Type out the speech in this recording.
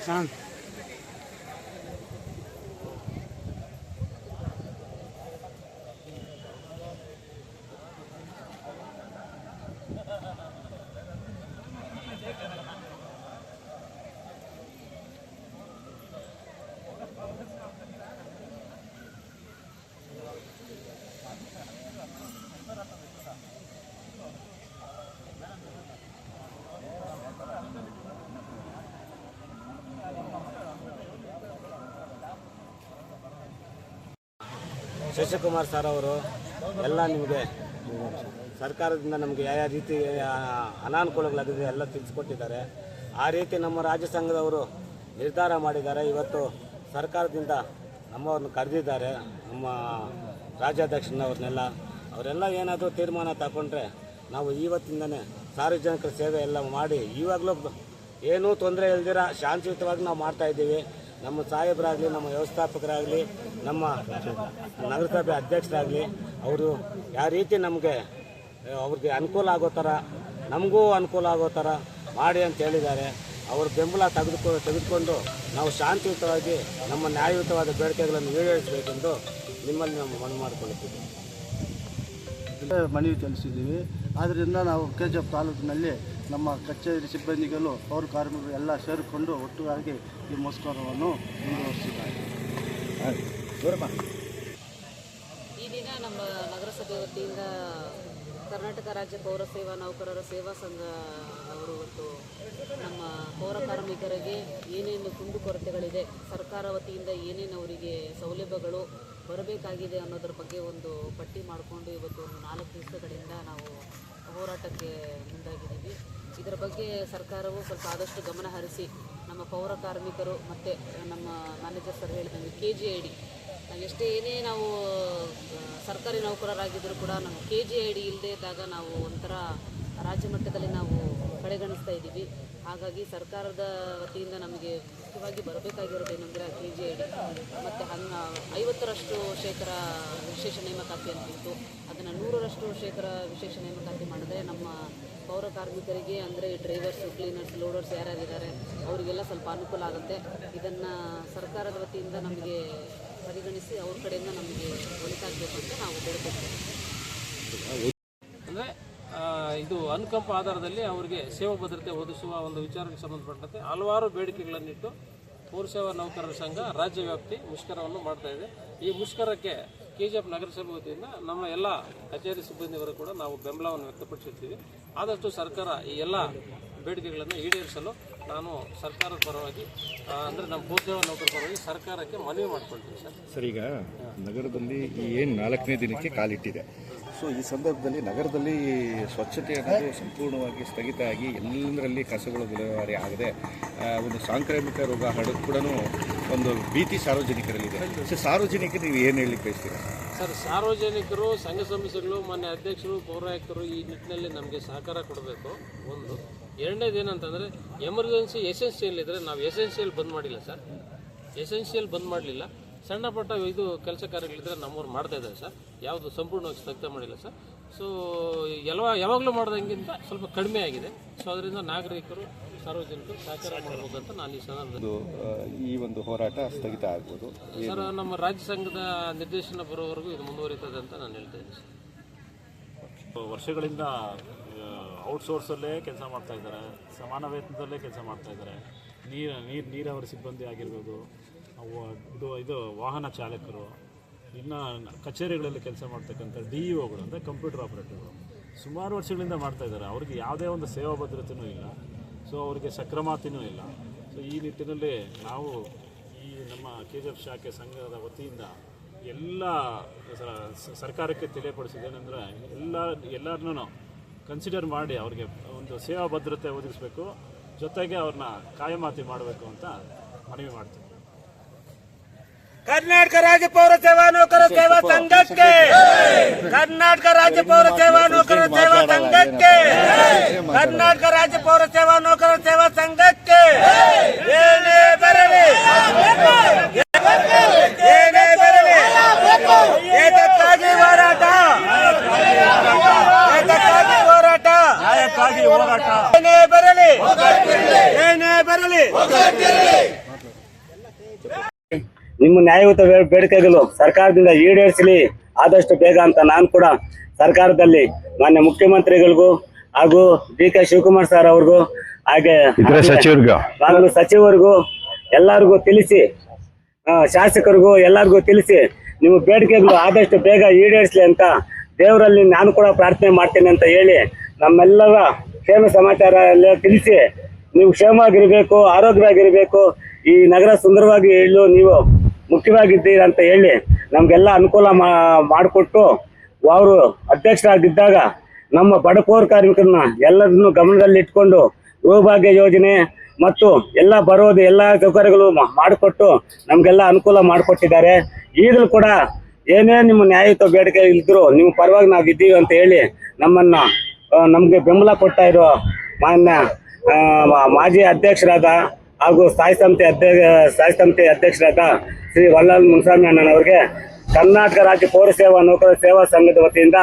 三。ಶಶಿಕುಮಾರ್ sir ಅವರು ಎಲ್ಲ ನಿಮಗೆ ಸರ್ಕಾರದಿಂದ ನಮಗೆ ಯಾವ ಯಾವ ರೀತಿ ಅನಾನುಕೂಲಗಳಾಗಿದೆ ಎಲ್ಲ ತಿಳಿಸ್ಕೊಟ್ಟಿದ್ದಾರೆ. ಆ ರೀತಿ ನಮ್ಮ ರಾಜ್ಯ ಸಂಘದವರು ನಿರ್ಧಾರ ಮಾಡಿದ್ದಾರೆ. ಇವತ್ತು ಸರ್ಕಾರದಿಂದ ನಮ್ಮವ್ರನ್ನ ಕರೆದಿದ್ದಾರೆ. ನಮ್ಮ ರಾಜ್ಯಾಧ್ಯಕ್ಷನವ್ರನ್ನೆಲ್ಲ. ಅವರೆಲ್ಲ ಏನಾದರೂ ತೀರ್ಮಾನ ತಗೊಂಡ್ರೆ ನಾವು ಇವತ್ತಿಂದನೇ ಸಾರ್ವಜನಿಕರ ಸೇವೆ ಎಲ್ಲ ಮಾಡಿ ಇವಾಗಲೂ ಏನೂ ತೊಂದರೆ ಇಲ್ದಿರ ಶಾಂತಿಯುತವಾಗಿ ನಾವು ಮಾಡ್ತಾ ಇದ್ದೀವಿ. ನಮ್ಮ ಸಾಹೇಬರಾಗಲಿ, ನಮ್ಮ ವ್ಯವಸ್ಥಾಪಕರಾಗಲಿ, ನಮ್ಮ ನಗರಸಭೆ ಅಧ್ಯಕ್ಷರಾಗಲಿ, ಅವರು ಯಾವ ರೀತಿ ನಮಗೆ ಅವ್ರಿಗೆ ಅನುಕೂಲ ಆಗೋ ಥರ, ನಮಗೂ ಅನುಕೂಲ ಆಗೋ ಥರ ಮಾಡಿ ಅಂತ ಹೇಳಿದ್ದಾರೆ. ಅವ್ರ ಬೆಂಬಲ ತೆಗೆದುಕೊ, ತೆಗೆದುಕೊಂಡು ನಾವು ಶಾಂತಿಯುತವಾಗಿ ನಮ್ಮ ನ್ಯಾಯಯುತವಾದ ಬೇಡಿಕೆಗಳನ್ನು ಈಡೇರಿಸಬೇಕೆಂದು ನಿಮ್ಮಲ್ಲಿ ನಾವು ಮನವಿ ಮಾಡಿಕೊಳ್ಳುತ್ತೀವಿ ಮನವಿ ಸಲ್ಲಿಸಿದ್ದೀವಿ. ಆದ್ದರಿಂದ ನಾವು ಕೆ ಜಿ ಎಫ್ ತಾಲೂಕಿನಲ್ಲಿ ನಮ್ಮ ಕಚೇರಿ ಸಿಬ್ಬಂದಿಗಳು ಪೌರ ಕಾರ್ಮಿಕರು ಎಲ್ಲ ಸೇರಿಕೊಂಡು ಒಟ್ಟುಗಾಗಿ ಈ ಮೋಸ್ಕರವನ್ನು ಮುಂದುವರಿಸಿದ್ದಾರೆ. ಈ ದಿನ ನಮ್ಮ ನಗರಸಭೆ ವತಿಯಿಂದ ಕರ್ನಾಟಕ ರಾಜ್ಯ ಪೌರ ಸೇವಾ ನೌಕರರ ಸೇವಾ ಸಂಘ ಅವರು ಇವತ್ತು ನಮ್ಮ ಪೌರ ಕಾರ್ಮಿಕರಿಗೆ ಏನೇನು ಕುಂದುಕೊರತೆಗಳಿದೆ ಸರ್ಕಾರ ವತಿಯಿಂದ ಏನೇನು ಅವರಿಗೆ ಸೌಲಭ್ಯಗಳು ಬರಬೇಕಾಗಿದೆ ಅನ್ನೋದ್ರ ಬಗ್ಗೆ ಒಂದು ಪಟ್ಟಿ ಮಾಡಿಕೊಂಡು ಇವತ್ತು ಒಂದು ನಾಲ್ಕು ದಿವಸಗಳಿಂದ ನಾವು ಹೋರಾಟಕ್ಕೆ ಮುಂದಾಗಿದ್ದೀವಿ. ಇದರ ಬಗ್ಗೆ ಸರ್ಕಾರವು ಸ್ವಲ್ಪ ಆದಷ್ಟು ಗಮನ ಹರಿಸಿ ನಮ್ಮ ಪೌರ ಕಾರ್ಮಿಕರು ಮತ್ತು ನಮ್ಮ ಮ್ಯಾನೇಜರ್ ಸರ್ ಹೇಳಿದಂಗೆ ಕೆ ಜಿ ಐ ಡಿ ಎಷ್ಟೇ ಏನೇ ನಾವು ಸರ್ಕಾರಿ ನೌಕರರಾಗಿದ್ದರೂ ಕೂಡ ನಮ್ಮ ಕೆ ಜಿ ಐ ಡಿ ಇಲ್ಲದೇ ಇದ್ದಾಗ ನಾವು ಒಂಥರ ರಾಜ್ಯ ಮಟ್ಟದಲ್ಲಿ ನಾವು ಕಡೆಗಣಿಸ್ತಾ ಇದ್ದೀವಿ. ಹಾಗಾಗಿ ಸರ್ಕಾರದ ವತಿಯಿಂದ ನಮಗೆ ಮುಖ್ಯವಾಗಿ ಬರಬೇಕಾಗಿರೋದು ಏನಂದರೆ ಕೆ ಜಿ ಐ ಡಿ ಮತ್ತು ಹನ್ನ ಐವತ್ತರಷ್ಟು ಶೇಖರ ವಿಶೇಷ ನೇಮಕಾತಿ ಅಂತಿತ್ತು ಅದನ್ನು ನೂರರಷ್ಟು ಶೇಖರ ವಿಶೇಷ ನೇಮಕಾತಿ ಮಾಡಿದ್ರೆ ನಮ್ಮ ಪೌರ ಕಾರ್ಮಿಕರಿಗೆ, ಅಂದರೆ ಡ್ರೈವರ್ಸು, ಕ್ಲೀನರ್ಸ್, ಲೋಡರ್ಸ್ ಯಾರ್ಯಾರಿದ್ದಾರೆ, ಅವರಿಗೆಲ್ಲ ಸ್ವಲ್ಪ ಅನುಕೂಲ ಆಗುತ್ತೆ. ಇದನ್ನು ಸರ್ಕಾರದ ವತಿಯಿಂದ ನಮಗೆ ಪರಿಗಣಿಸಿ ಅವ್ರ ಕಡೆಯಿಂದ ನಮಗೆ ಒಳಿತಾಗಬೇಕು ಅಂತ ನಾವು ಬೇಡ್ಕೊಳ್ತೀವಿ ಅನುಕಂಪ ಆಧಾರದಲ್ಲಿ ಅವರಿಗೆ ಸೇವಾ ಭದ್ರತೆ ಒದಗಿಸುವ ಒಂದು ವಿಚಾರಕ್ಕೆ ಸಂಬಂಧಪಟ್ಟಂತೆ ಹಲವಾರು ಬೇಡಿಕೆಗಳನ್ನಿಟ್ಟು ಪೌರಸೇವಾ ನೌಕರರ ಸಂಘ ರಾಜ್ಯ ವ್ಯಾಪ್ತಿ ಮುಷ್ಕರವನ್ನು ಮಾಡ್ತಾ ಇದೆ. ಈ ಮುಷ್ಕರಕ್ಕೆ ಕೆ ಜಿ ಎಫ್ ನಗರಸಭೆ ವತಿಯಿಂದ ನಮ್ಮ ಎಲ್ಲ ಕಚೇರಿ ಸಿಬ್ಬಂದಿವರು ಕೂಡ ನಾವು ಬೆಂಬಲವನ್ನು ವ್ಯಕ್ತಪಡಿಸುತ್ತೀವಿ ಆದಷ್ಟು ಸರ್ಕಾರ ಈ ಎಲ್ಲ ಬೇಡಿಕೆಗಳನ್ನು ಈಡೇರಿಸಲು ನಾನು ಸರ್ಕಾರದ ಪರವಾಗಿ ಅಂದರೆ ನಮ್ಮ ಪೌರಸೇವಾ ನೌಕರರ ಪರವಾಗಿ ಸರ್ಕಾರಕ್ಕೆ ಮನವಿ ಮಾಡಿಕೊಳ್ತೀವಿ ಸರ್. ಸರ್, ಈಗ ನಗರದಲ್ಲಿ ಏನು ನಾಲ್ಕನೇ ದಿನಕ್ಕೆ ಕಾಲಿಟ್ಟಿದೆ. ಸೊ, ಈ ಸಂದರ್ಭದಲ್ಲಿ ನಗರದಲ್ಲಿ ಸ್ವಚ್ಛತೆ ಅನ್ನೋದು ಸಂಪೂರ್ಣವಾಗಿ ಸ್ಥಗಿತ ಆಗಿ ಎಲ್ಲದರಲ್ಲಿ ಕಸಗಳು ವಿಲೇವಾರಿ ಆಗದೆ ಒಂದು ಸಾಂಕ್ರಾಮಿಕ ರೋಗ ಹರಡೋದು ಕೂಡ ಒಂದು ಭೀತಿ ಸಾರ್ವಜನಿಕರಲ್ಲಿದೆ. ಸೊ, ಸಾರ್ವಜನಿಕರು ನೀವು ಏನು ಹೇಳಿ ಬಯಸ್ತೀರಾ? ಸರ್, ಸಾರ್ವಜನಿಕರು, ಸಂಘ ಸಂಸ್ಥೆಗಳು ಮಾನ್ಯ ಅಧ್ಯಕ್ಷರು ಪೌರಾಯಕರು ಈ ನಿಟ್ಟಿನಲ್ಲಿ ನಮಗೆ ಸಹಕಾರ ಕೊಡಬೇಕು. ಒಂದು ಎರಡನೇದು ಏನಂತಂದರೆ, ಎಮರ್ಜೆನ್ಸಿ ಎಸೆನ್ಷಿಯಲ್ ಇದ್ದರೆ ನಾವು ಎಸೆನ್ಷಿಯಲ್ ಬಂದ್ ಮಾಡಿಲ್ಲ ಸರ್. ಎಸೆನ್ಷಿಯಲ್ ಬಂದ್ ಮಾಡಲಿಲ್ಲ. ಸಣ್ಣ ಪುಟ್ಟ ಇದು ಕೆಲಸ ಕಾರ್ಯಗಳಿದ್ರೆ ನಮ್ಮೂರು ಮಾಡ್ತಾ ಇದ್ದಾರೆ ಸರ್. ಯಾವುದು ಸಂಪೂರ್ಣವಾಗಿ ಸ್ಥಗಿತ ಮಾಡಿಲ್ಲ ಸರ್. ಸೊ ಎಲ್ಲ ಯಾವಾಗಲೂ ಮಾಡ್ದಂಗಿಂತ ಸ್ವಲ್ಪ ಕಡಿಮೆ ಆಗಿದೆ. ಸೊ ಅದರಿಂದ ನಾಗರಿಕರು ಸಾರ್ವಜನಿಕರು ಸಹಕಾರ ಮಾಡಬಹುದಂತ ಅಂತ ನಾನು ಈ ಸಂದರ್ಭದಲ್ಲಿ ಈ ಒಂದು ಹೋರಾಟ ಸ್ಥಗಿತ ಆಗ್ಬೋದು. ಸರ್ ನಮ್ಮ ರಾಜ್ಯ ಸಂಘದ ನಿರ್ದೇಶನ ಬರೋವರೆಗೂ ಇದು ಮುಂದುವರಿತದೆ ಅಂತ ನಾನು ಹೇಳ್ತಾ ಇದ್ದೀನಿ ಸರ್. ವರ್ಷಗಳಿಂದ ಔಟ್ಸೋರ್ಸಲ್ಲೇ ಕೆಲಸ ಮಾಡ್ತಾ ಇದ್ದಾರೆ. ಸಮಾನ ವೇತನದಲ್ಲೇ ಕೆಲಸ ಮಾಡ್ತಾ ಇದ್ದಾರೆ. ನೀರು ನೀರು ನೀರಾವರಿ ಸಿಬ್ಬಂದಿ ಆಗಿರ್ಬೋದು ಇದು ಇದು ವಾಹನ ಚಾಲಕರು, ಇನ್ನು ಕಚೇರಿಗಳಲ್ಲಿ ಕೆಲಸ ಮಾಡ್ತಕ್ಕಂಥ ಡಿ ಇ ಒಗಳು, ಅಂದರೆ ಕಂಪ್ಯೂಟರ್ ಆಪರೇಟರ್ಗಳು, ಸುಮಾರು ವರ್ಷಗಳಿಂದ ಮಾಡ್ತಾ ಇದ್ದಾರೆ. ಅವ್ರಿಗೆ ಯಾವುದೇ ಒಂದು ಸೇವಾ ಭದ್ರತೆಯೂ ಇಲ್ಲ. ಸೊ ಅವರಿಗೆ ಸಕ್ರಮಾತಿನೂ ಇಲ್ಲ. ಸೊ ಈ ನಿಟ್ಟಿನಲ್ಲಿ ನಾವು ಈ ನಮ್ಮ ಕೆ ಜಿ ಎಫ್ ಶಾಖೆ ಸಂಘದ ವತಿಯಿಂದ ಎಲ್ಲ ಸರ್ಕಾರಕ್ಕೆ ತಿಳಿಯಪಡಿಸಿದ್ದೇನೆಂದರೆ ಎಲ್ಲ, ಎಲ್ಲರನ್ನೂ ಕನ್ಸಿಡರ್ ಮಾಡಿ ಅವ್ರಿಗೆ ಒಂದು ಸೇವಾ ಭದ್ರತೆ ಒದಗಿಸಬೇಕು. ಜೊತೆಗೆ ಅವ್ರನ್ನ ಕಾಯಮಾತಿ ಮಾಡಬೇಕು ಅಂತ ಮನವಿ ಮಾಡ್ತೀವಿ. ಕರ್ನಾಟಕ ರಾಜ್ಯ ಪೌರ ಸೇವಾ ನೌಕರ ಸೇವಾ ಸಂಘಕ್ಕೆ. ಕರ್ನಾಟಕ ರಾಜ್ಯ ಪೌರ ಸೇವಾ ನೌಕರ ಸೇವಾ ಸಂಘಕ್ಕೆ. ಕರ್ನಾಟಕ ರಾಜ್ಯ ಪೌರ ಸೇವಾ ನೌಕರ ಸೇವಾ ಸಂಘಕ್ಕೆ. ಏನೇ ಬರಲಿ. ಏನೇ ಬರಲಿ. ಏತಕ್ಕಾಗಿ ಹೋರಾಟ? ಏತಕ್ಕಾಗಿ ಹೋರಾಟ? ಏನೇ ಬರಲಿ. ಏನೇ ಬರಲಿ. ನಿಮ್ಮ ನ್ಯಾಯಯುತ ಬೇಡಿಕೆಗಳು ಸರ್ಕಾರದಿಂದ ಈಡೇರಿಸಲಿ. ಆದಷ್ಟು ಬೇಗ ಅಂತ ನಾನು ಕೂಡ ಸರ್ಕಾರದಲ್ಲಿ ಮಾನ್ಯ ಮುಖ್ಯಮಂತ್ರಿಗಳಿಗೂ ಹಾಗೂ ಡಿ ಕೆ ಶಿವಕುಮಾರ್ ಸರ್ ಅವ್ರಿಗೂ ಹಾಗೆ ಸಚಿವರಿಗೂ. ನಾನು ಸಚಿವರಿಗೂ ಎಲ್ಲರಿಗೂ ತಿಳಿಸಿ ಶಾಸಕರಿಗೂ ಎಲ್ಲರಿಗೂ ತಿಳಿಸಿ ನಿಮ್ಮ ಬೇಡಿಕೆಗಳು ಆದಷ್ಟು ಬೇಗ ಈಡೇರಿಸಲಿ ಅಂತ ದೇವರಲ್ಲಿ ನಾನು ಕೂಡ ಪ್ರಾರ್ಥನೆ ಮಾಡ್ತೇನೆ ಅಂತ ಹೇಳಿ ನಮ್ಮೆಲ್ಲರ ಕ್ಷೇಮ ಸಮಾಚಾರ ಎಲ್ಲ ತಿಳಿಸಿ ನೀವು ಕ್ಷೇಮವಾಗಿರಬೇಕು ಆರೋಗ್ಯವಾಗಿರಬೇಕು ಈ ನಗರ ಸುಂದರವಾಗಿ ಹೇಳಲು ನೀವು ಮುಖ್ಯವಾಗಿದ್ದೀರಿ ಅಂತ ಹೇಳಿ ನಮಗೆಲ್ಲ ಅನುಕೂಲ ಮಾಡಿಕೊಟ್ಟು ಅವರು ಅಧ್ಯಕ್ಷರಾಗಿದ್ದಾಗ ನಮ್ಮ ಬಡಪೋರ್ ಕಾರ್ಮಿಕರನ್ನ ಎಲ್ಲರನ್ನು ಗಮನದಲ್ಲಿಟ್ಕೊಂಡು ಗೃಹಭಾಗ್ಯ ಯೋಜನೆ ಮತ್ತು ಎಲ್ಲ ಬರೋದು ಎಲ್ಲ ಸೌಕರ್ಯಗಳು ಮಾಡಿಕೊಟ್ಟು ನಮಗೆಲ್ಲ ಅನುಕೂಲ ಮಾಡಿಕೊಟ್ಟಿದ್ದಾರೆ. ಈಗಲೂ ಕೂಡ ಏನೇ ನಿಮ್ಮ ನ್ಯಾಯಯುತ ಬೇಡಿಕೆ ಇದ್ರು ನಿಮ್ಮ ಪರವಾಗಿ ನಾವು ಇದ್ದೀವಿ ಅಂತ ಹೇಳಿ ನಮ್ಮನ್ನ ನಮಗೆ ಬೆಂಬಲ ಕೊಡ್ತಾ ಇರೋ ಮಾನ್ಯ ಮಾಜಿ ಅಧ್ಯಕ್ಷರಾದ ಹಾಗೂ ಸ್ಥಾಯಿ ಸಮಿತಿ ಅಧ್ಯಕ್ಷ ಸ್ಥಾಯಿ ಸಮಿತಿ ಅಧ್ಯಕ್ಷರಾದ ಶ್ರೀ ವಲ್ಲಲ್ ಮುನ್ಸ್ವಾಮಿ ಅಣ್ಣನವರಿಗೆ ಕರ್ನಾಟಕ ರಾಜ್ಯ ಪೌರ ಸೇವಾ ನೌಕರ ಸೇವಾ ಸಂಘದ ವತಿಯಿಂದ